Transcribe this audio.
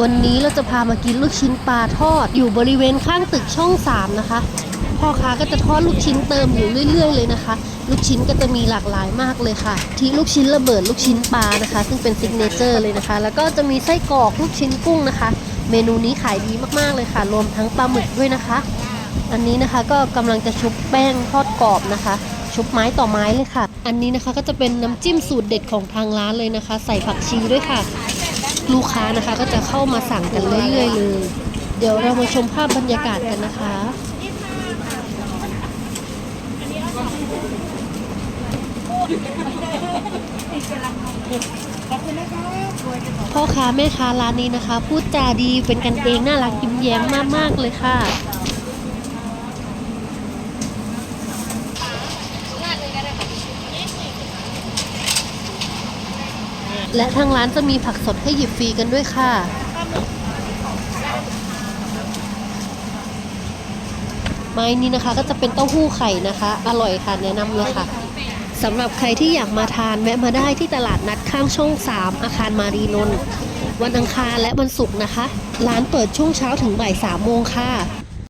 วันนี้เราจะพามากินลูกชิ้นปลาทอด อยู่บริเวณข้างตึกช่อง 3 นะคะ พ่อค้าก็จะทอดลูกชิ้นเติมอยู่เรื่อย ๆ เลยนะคะ ลูกชิ้นก็จะมีหลากหลายมากเลยค่ะ ที่ลูกชิ้นระเบิดลูกชิ้นปลานะคะ ซึ่งเป็นซิกเนเจอร์เลยนะคะ แล้วก็จะมีไส้กรอกลูกชิ้นกุ้งนะคะ เมนูนี้ขายดีมากๆเลยค่ะ รวมทั้งปลาหมึกด้วยนะคะ อันนี้นะคะก็กำลังจะชุบแป้งทอดกรอบนะคะชุบไม้ต่อไม้เลยค่ะ อันนี้นะคะก็จะเป็นน้ำจิ้มสูตรเด็ดของทางร้านเลยนะคะ ใส่ผักชีด้วยค่ะ ลูกค้านะคะก็จะเข้ามาสั่งกันเรื่อยๆเลย เดี๋ยวเรามาชมภาพบรรยากาศกันนะคะพ่อค้าแม่ค้าร้านนี้นะคะ พูดจาดีเป็นกันเองน่ารักยิ้มแย้มมากๆเลยค่ะ และทางร้านจะมีผักสดให้หยิบฟรีกันด้วยค่ะ ไม้นี้นะคะก็จะเป็นเต้าหู้ไข่นะคะ อร่อยค่ะแนะนำเลยค่ะสำหรับใครที่อยากมาทานแวะมาได้ที่ตลาดนัดข้างช่อง 3 อาคารมารีนนท์วันอังคารและวันศุกร์นะคะ ร้านเปิดช่วงเช้าถึงบ่าย3โมงค่ะ